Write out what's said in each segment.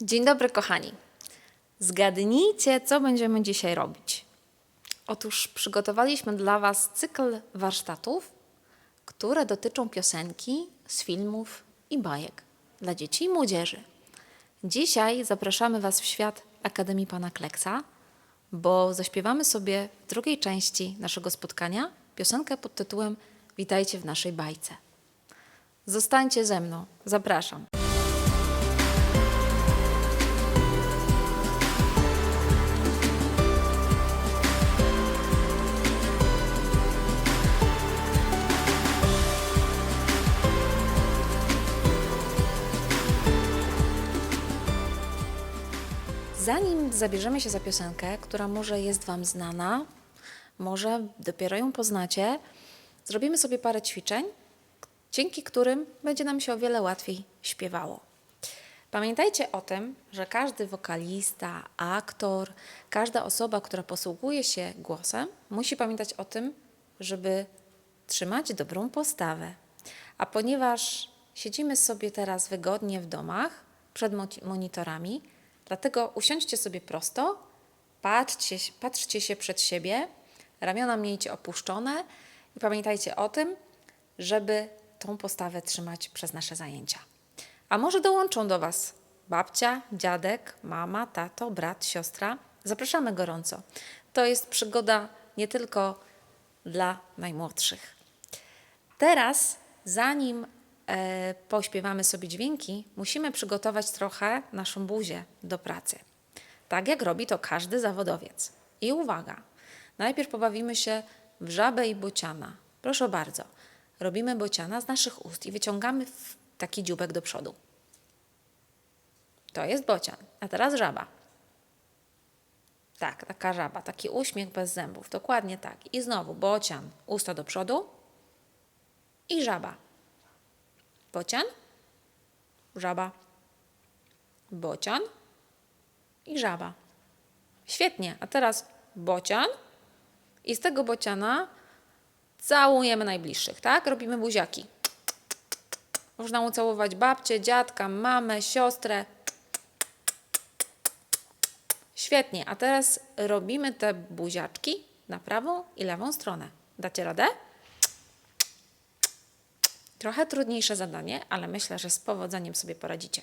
Dzień dobry, kochani. Zgadnijcie, co będziemy dzisiaj robić. Otóż przygotowaliśmy dla Was cykl warsztatów, które dotyczą piosenki z filmów i bajek dla dzieci i młodzieży. Dzisiaj zapraszamy Was w świat Akademii Pana Kleksa, bo zaśpiewamy sobie w drugiej części naszego spotkania piosenkę pod tytułem Witajcie w naszej bajce. Zostańcie ze mną. Zapraszam. Zanim zabierzemy się za piosenkę, która może jest Wam znana, może dopiero ją poznacie, zrobimy sobie parę ćwiczeń, dzięki którym będzie nam się o wiele łatwiej śpiewało. Pamiętajcie o tym, że każdy wokalista, aktor, każda osoba, która posługuje się głosem, musi pamiętać o tym, żeby trzymać dobrą postawę. A ponieważ siedzimy sobie teraz wygodnie w domach przed mo- monitorami, dlatego usiądźcie sobie prosto, patrzcie, patrzcie się przed siebie, ramiona miejcie opuszczone i pamiętajcie o tym, żeby tą postawę trzymać przez nasze zajęcia. A może dołączą do Was babcia, dziadek, mama, tato, brat, siostra? Zapraszamy gorąco. To jest przygoda nie tylko dla najmłodszych. Teraz, zanim pośpiewamy sobie dźwięki, musimy przygotować trochę naszą buzię do pracy. Tak jak robi to każdy zawodowiec. I uwaga, najpierw pobawimy się w żabę i bociana. Proszę bardzo, robimy bociana z naszych ust i wyciągamy taki dziubek do przodu. To jest bocian. A teraz żaba. Tak, taka żaba, taki uśmiech bez zębów. Dokładnie tak. I znowu bocian, usta do przodu i żaba. Bocian, żaba, bocian i żaba. Świetnie. A teraz bocian i z tego bociana całujemy najbliższych, tak? Robimy buziaki. Można ucałować babcię, dziadka, mamę, siostrę. Świetnie, a teraz robimy te buziaczki na prawą i lewą stronę. Dacie radę? Trochę trudniejsze zadanie, ale myślę, że z powodzeniem sobie poradzicie.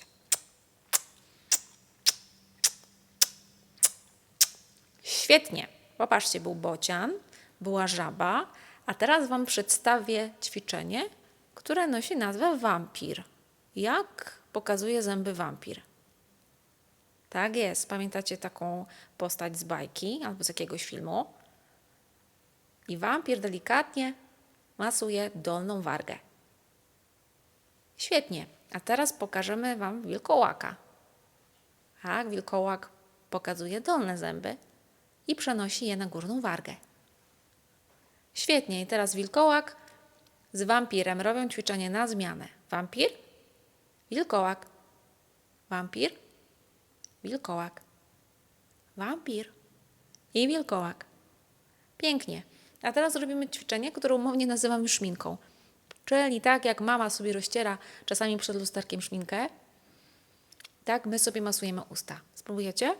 Świetnie. Popatrzcie, był bocian, była żaba, a teraz Wam przedstawię ćwiczenie, które nosi nazwę wampir. Jak pokazuje zęby wampir? Tak jest. Pamiętacie taką postać z bajki albo z jakiegoś filmu? I wampir delikatnie masuje dolną wargę. Świetnie. A teraz pokażemy Wam wilkołaka. Tak, wilkołak pokazuje dolne zęby i przenosi je na górną wargę. Świetnie. I teraz wilkołak z wampirem robią ćwiczenie na zmianę. Wampir, wilkołak, wampir, wilkołak, wampir i wilkołak. Pięknie. A teraz zrobimy ćwiczenie, które umownie nazywamy szminką. Czyli tak jak mama sobie rozciera czasami przed lusterkiem szminkę, tak my sobie masujemy usta. Spróbujecie?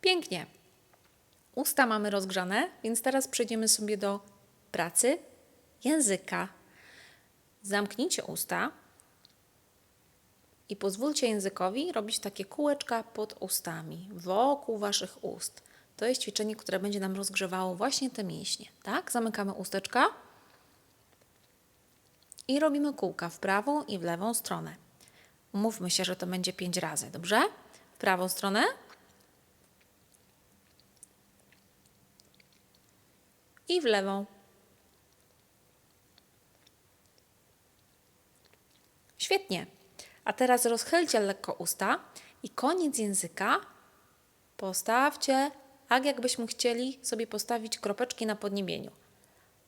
Pięknie. Usta mamy rozgrzane, więc teraz przejdziemy sobie do pracy języka. Zamknijcie usta i pozwólcie językowi robić takie kółeczka pod ustami, wokół waszych ust. To jest ćwiczenie, które będzie nam rozgrzewało właśnie te mięśnie. Tak? Zamykamy usteczka i robimy kółka w prawą i w lewą stronę. Umówmy się, że to będzie pięć razy, dobrze? W prawą stronę. I w lewą. Świetnie. A teraz rozchylcie lekko usta i koniec języka postawcie tak, jakbyśmy chcieli sobie postawić kropeczki na podniebieniu.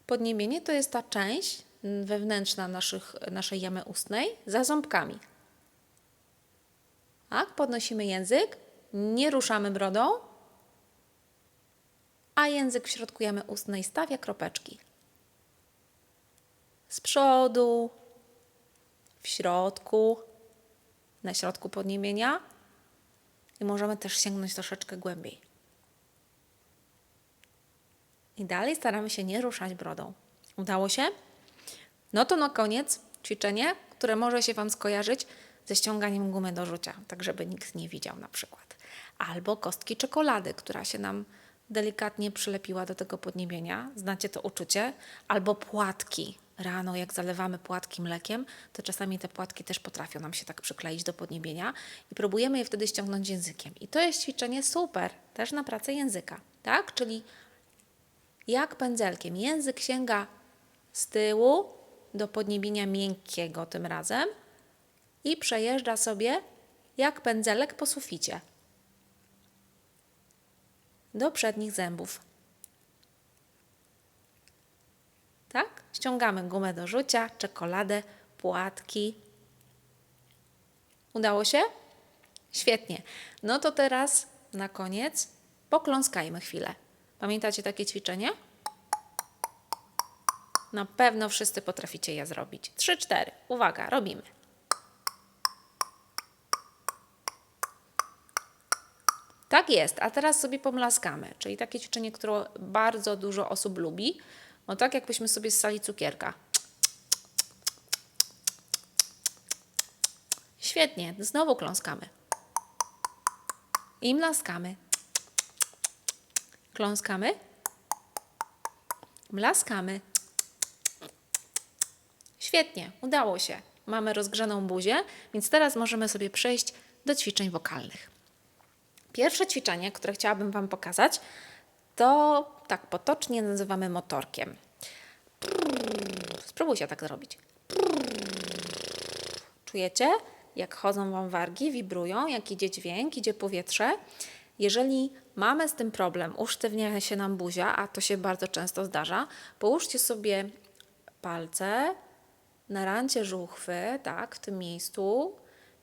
Podniebienie to jest ta część wewnętrzna naszych, naszej jamy ustnej za ząbkami. Tak, podnosimy język, nie ruszamy brodą, a język w środku jamy ustnej stawia kropeczki. Z przodu, w środku, na środku podniebienia i możemy też sięgnąć troszeczkę głębiej. I dalej staramy się nie ruszać brodą. Udało się? No to na koniec ćwiczenie, które może się Wam skojarzyć ze ściąganiem gumy do rzucia, tak żeby nikt nie widział na przykład. Albo kostki czekolady, która się nam delikatnie przylepiła do tego podniebienia. Znacie to uczucie? Albo płatki. Rano, jak zalewamy płatki mlekiem, to czasami te płatki też potrafią nam się tak przykleić do podniebienia i próbujemy je wtedy ściągnąć językiem. I to jest ćwiczenie super, też na pracę języka, tak? Czyli jak pędzelkiem. Język sięga z tyłu do podniebienia miękkiego tym razem i przejeżdża sobie jak pędzelek po suficie do przednich zębów. Tak? Ściągamy gumę do rzucia, czekoladę, płatki. Udało się? Świetnie. No to teraz na koniec pokląskajmy chwilę. Pamiętacie takie ćwiczenie? Na pewno wszyscy potraficie je zrobić. Trzy, cztery. Uwaga, robimy. Tak jest, a teraz sobie pomlaskamy, czyli takie ćwiczenie, które bardzo dużo osób lubi. No tak jakbyśmy sobie ssali cukierka. Świetnie, znowu kląskamy. I mlaskamy. Kląskamy. Mlaskamy. Świetnie, udało się. Mamy rozgrzaną buzię, więc teraz możemy sobie przejść do ćwiczeń wokalnych. Pierwsze ćwiczenie, które chciałabym Wam pokazać, to tak potocznie nazywamy motorkiem. Spróbujcie tak zrobić. Czujecie, jak chodzą Wam wargi, wibrują, jak idzie dźwięk, idzie powietrze. Jeżeli mamy z tym problem, usztywnia się nam buzia, a to się bardzo często zdarza, połóżcie sobie palce na rancie żuchwy, tak, w tym miejscu,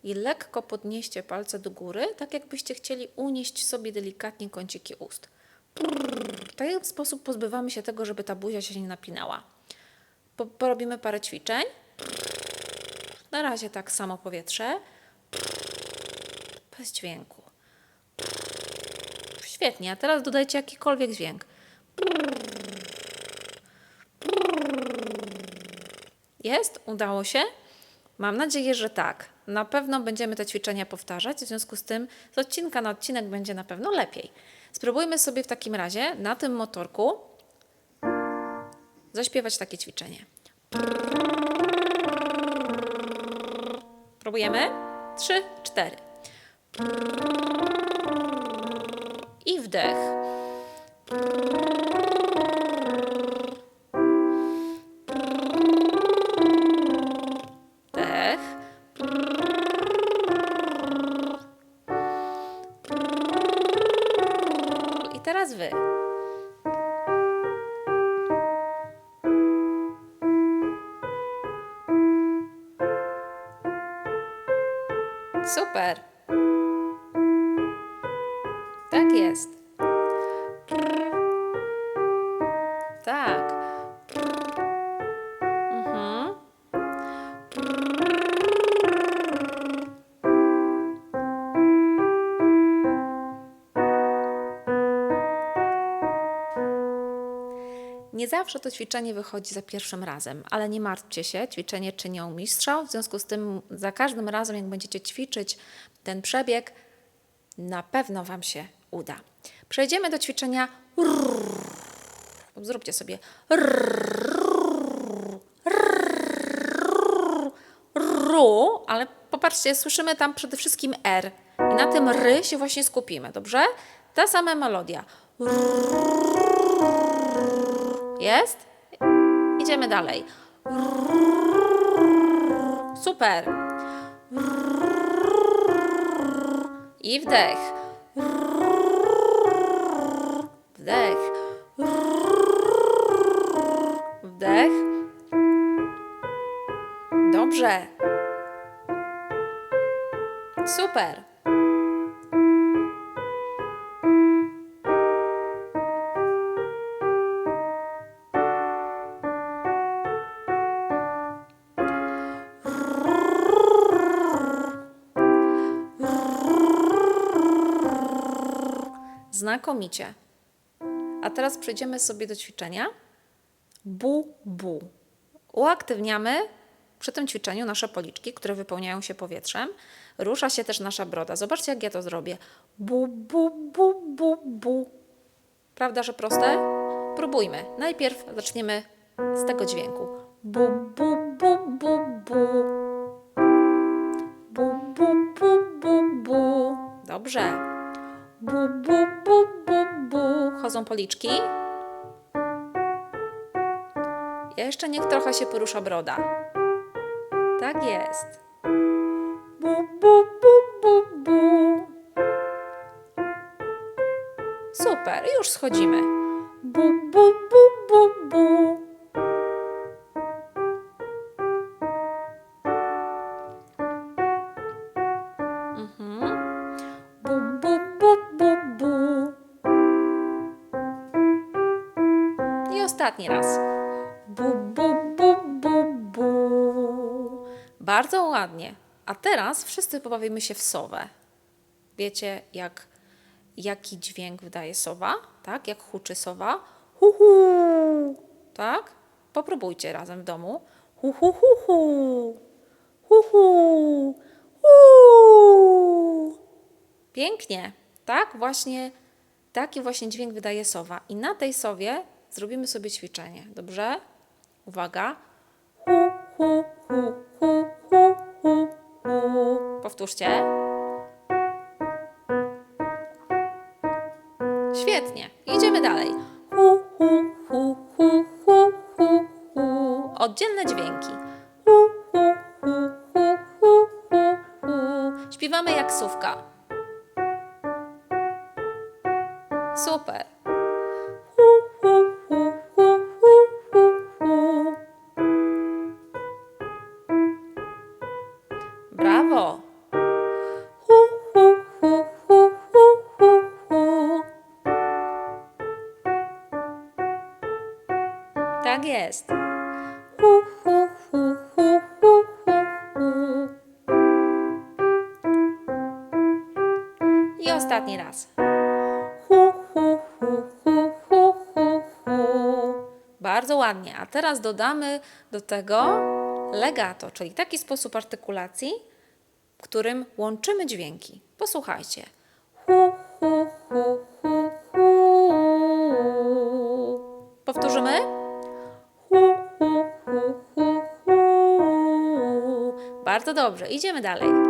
i lekko podnieście palce do góry, tak jakbyście chcieli unieść sobie delikatnie kąciki ust. W ten sposób pozbywamy się tego, żeby ta buzia się nie napinała. Po, porobimy parę ćwiczeń. Na razie tak samo powietrze. Bez dźwięku. Świetnie, a teraz dodajcie jakikolwiek dźwięk. Jest? Udało się? Mam nadzieję, że tak. Na pewno będziemy te ćwiczenia powtarzać, w związku z tym z odcinka na odcinek będzie na pewno lepiej. Spróbujmy sobie w takim razie na tym motorku zaśpiewać takie ćwiczenie. Próbujemy? Trzy, cztery. I wdech. Tak. Mhm. Nie zawsze to ćwiczenie wychodzi za pierwszym razem, ale nie martwcie się, ćwiczenie czynią mistrza, w związku z tym za każdym razem, jak będziecie ćwiczyć ten przebieg, na pewno Wam się uda. Przejdziemy do ćwiczenia Zróbcie sobie ru, ale popatrzcie, słyszymy tam przede wszystkim R. I na tym ry się właśnie skupimy, dobrze? Ta sama melodia. Jest? Idziemy dalej. Super. I wdech. Wdech. Dobrze. Super. Znakomicie. A teraz przejdziemy sobie do ćwiczenia. Bu, bu. Uaktywniamy przy tym ćwiczeniu nasze policzki, które wypełniają się powietrzem. Rusza się też nasza broda. Zobaczcie, jak ja to zrobię. Bu, bu, bu, bu, bu. Prawda, że proste? Próbujmy. Najpierw zaczniemy z tego dźwięku. Bu, bu, bu, bu, bu. Bu, bu, bu, bu, bu. Dobrze. Bu, bu, bu, bu, bu. Chodzą policzki. Jeszcze niech trochę się porusza broda. Tak jest. Bu, bu, bu, bu, bu. Super, już schodzimy. Bu, bu, bu, bu, bu. Mhm. Bu, bu, bu, bu, bu. I ostatni raz. Bardzo ładnie. A teraz wszyscy pobawimy się w sowę. Wiecie, jak, jaki dźwięk wydaje sowa? Tak? Jak huczy sowa? Hu, hu. Tak? Popróbujcie razem w domu. Hu, hu, hu, hu. Hu, hu. Hu. Pięknie. Tak właśnie, taki właśnie dźwięk wydaje sowa. I na tej sowie zrobimy sobie ćwiczenie. Dobrze? Uwaga. Hu, hu, hu. Powtórzcie. Świetnie. Idziemy dalej. Hu, hu, hu, hu, hu, hu, hu. Oddzielne dźwięki. Hu, hu, hu, hu, hu, hu, hu. Śpiewamy jak sówka. I ostatni raz. Hu, hu, hu, hu, hu, hu, hu. Bardzo ładnie. A teraz dodamy do tego legato, czyli taki sposób artykulacji, w którym łączymy dźwięki. Posłuchajcie. Hu, hu, hu, hu, hu. Powtórzymy? Hu, hu, hu, hu, hu. Bardzo dobrze. Idziemy dalej.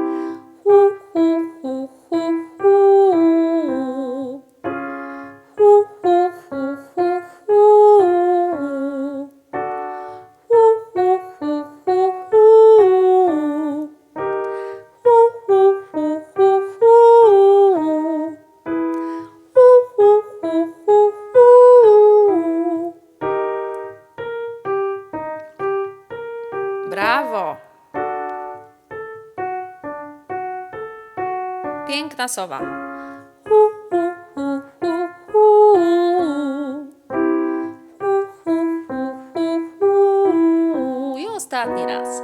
Hu. I ostatni raz.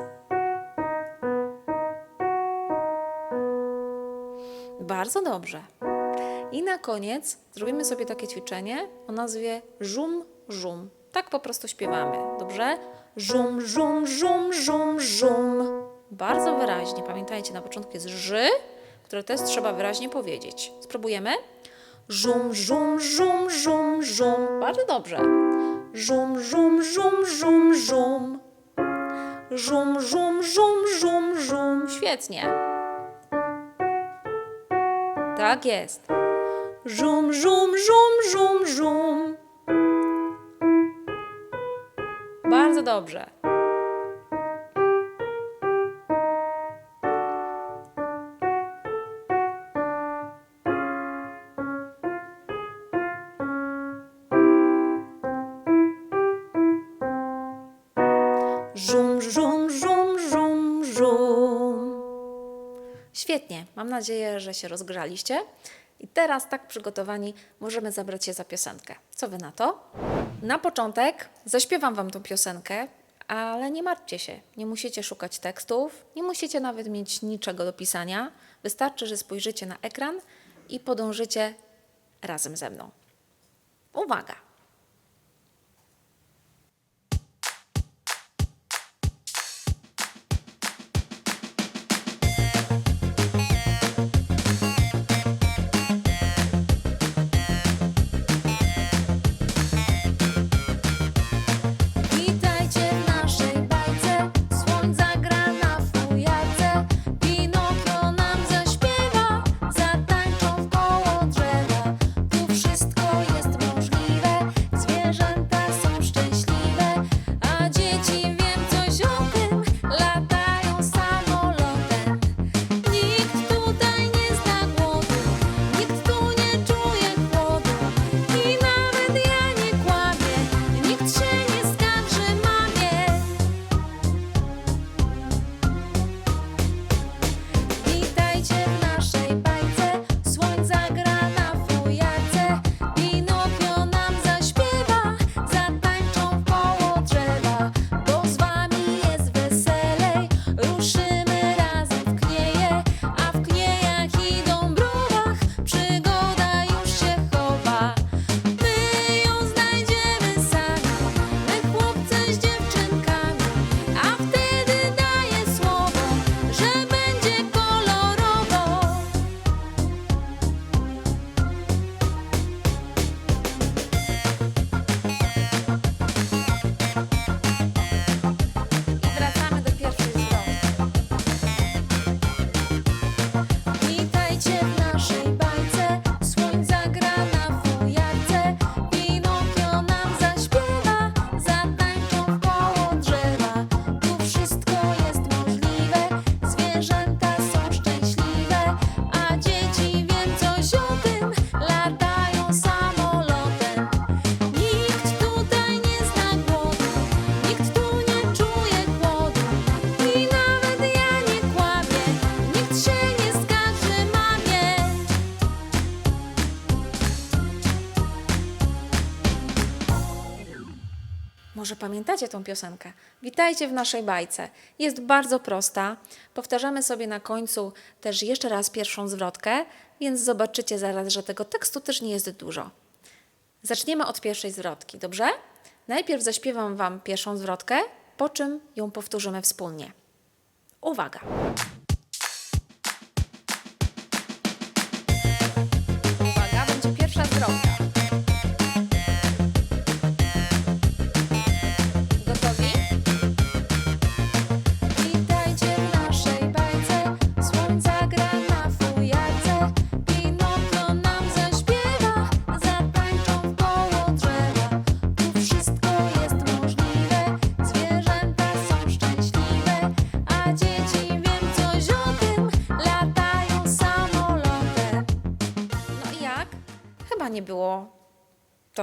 Bardzo dobrze. I na koniec zrobimy sobie takie ćwiczenie o nazwie żum, żum. Tak po prostu śpiewamy, dobrze? Żum, żum, żum, żum, żum. Bardzo wyraźnie. Pamiętajcie, na początku jest ży, które też trzeba wyraźnie powiedzieć. Spróbujemy? Żum, żum, żum, żum, żum. Bardzo dobrze. Żum, żum, żum, żum, żum. Żum, żum, żum, żum, żum. Świetnie. Tak jest. Żum, żum, żum, żum, żum. Bardzo dobrze. Mam nadzieję, że się rozgrzaliście. I teraz, tak przygotowani, możemy zabrać się za piosenkę. Co wy na to? Na początek zaśpiewam wam tą piosenkę, ale nie martwcie się. Nie musicie szukać tekstów, nie musicie nawet mieć niczego do pisania. Wystarczy, że spojrzycie na ekran i podążycie razem ze mną. Uwaga! Może pamiętacie tą piosenkę? Witajcie w naszej bajce. Jest bardzo prosta. Powtarzamy sobie na końcu też jeszcze raz pierwszą zwrotkę, więc zobaczycie zaraz, że tego tekstu też nie jest dużo. Zaczniemy od pierwszej zwrotki, dobrze? Najpierw zaśpiewam Wam pierwszą zwrotkę, po czym ją powtórzymy wspólnie. Uwaga!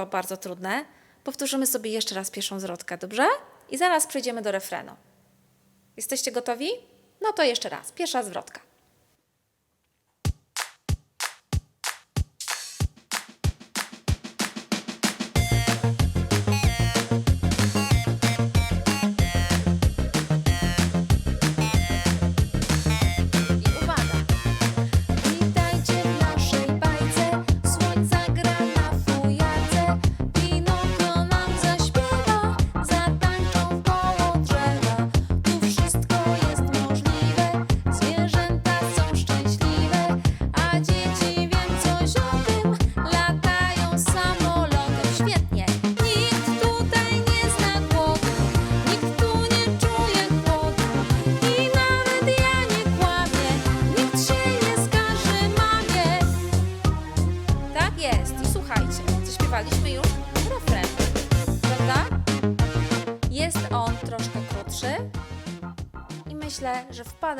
bardzo trudne, powtórzymy sobie jeszcze raz pierwszą zwrotkę, dobrze? I zaraz przejdziemy do refrenu. Jesteście gotowi? No to jeszcze raz, pierwsza zwrotka.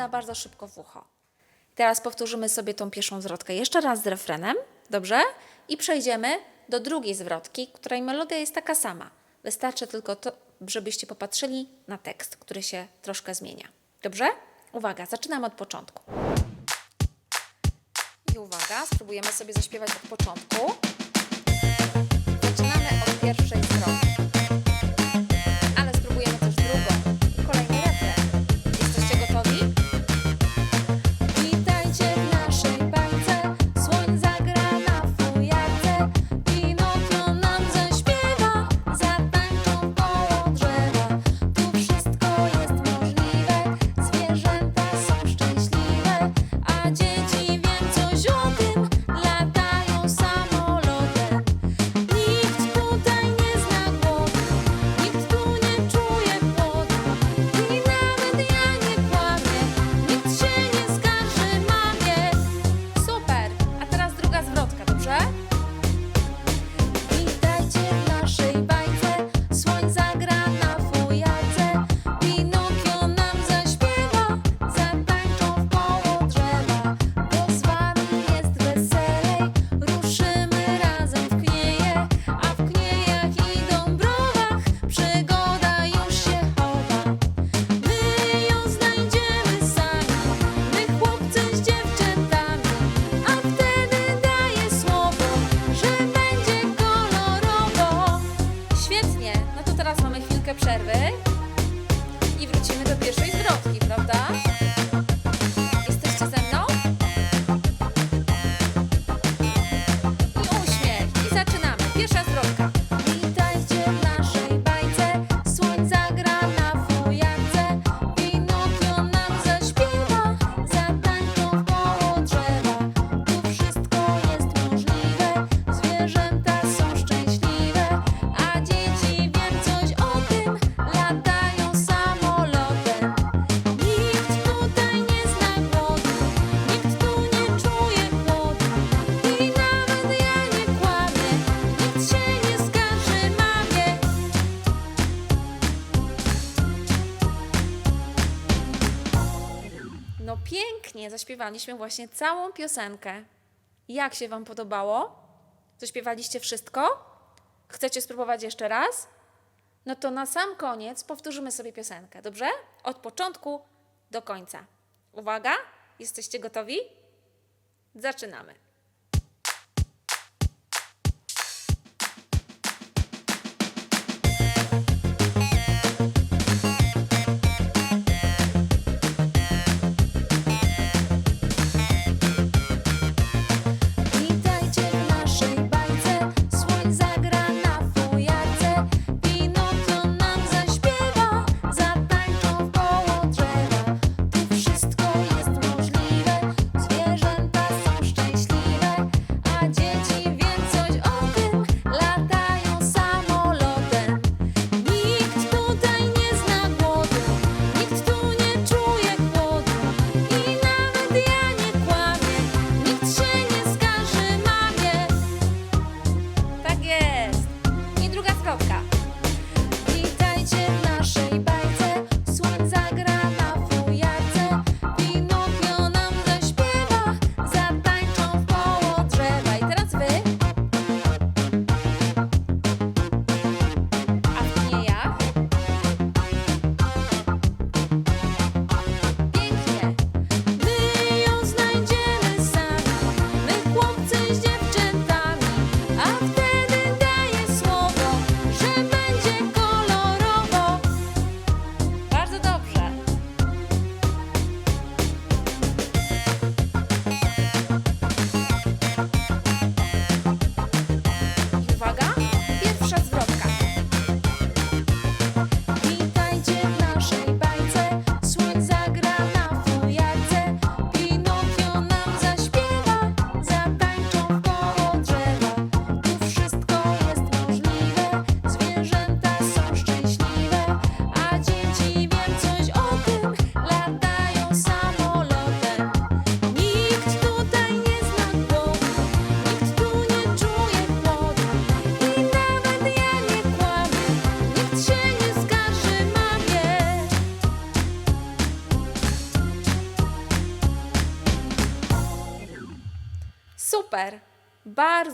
wpada bardzo szybko w ucho. Teraz powtórzymy sobie tą pierwszą zwrotkę jeszcze raz z refrenem, dobrze? I przejdziemy do drugiej zwrotki, której melodia jest taka sama. Wystarczy tylko to, żebyście popatrzyli na tekst, który się troszkę zmienia. Dobrze? Uwaga, zaczynam od początku. I uwaga, spróbujemy sobie zaśpiewać od początku. teraz mamy chwilkę przerwy. Zaśpiewaliśmy właśnie całą piosenkę. Jak się Wam podobało? Zaśpiewaliście wszystko? Chcecie spróbować jeszcze raz? No to na sam koniec powtórzymy sobie piosenkę, dobrze? Od początku do końca. Uwaga, jesteście gotowi? Zaczynamy.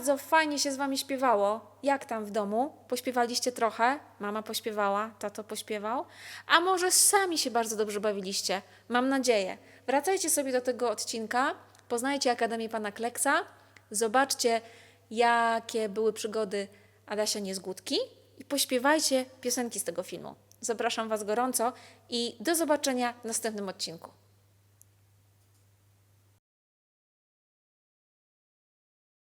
Bardzo fajnie się z Wami śpiewało. Jak tam w domu? Pośpiewaliście trochę? Mama pośpiewała, tato pośpiewał. A może sami się bardzo dobrze bawiliście? Mam nadzieję. Wracajcie sobie do tego odcinka, poznajcie Akademię Pana Kleksa, zobaczcie, jakie były przygody Adasia Niezgódki i pośpiewajcie piosenki z tego filmu. Zapraszam Was gorąco i do zobaczenia w następnym odcinku.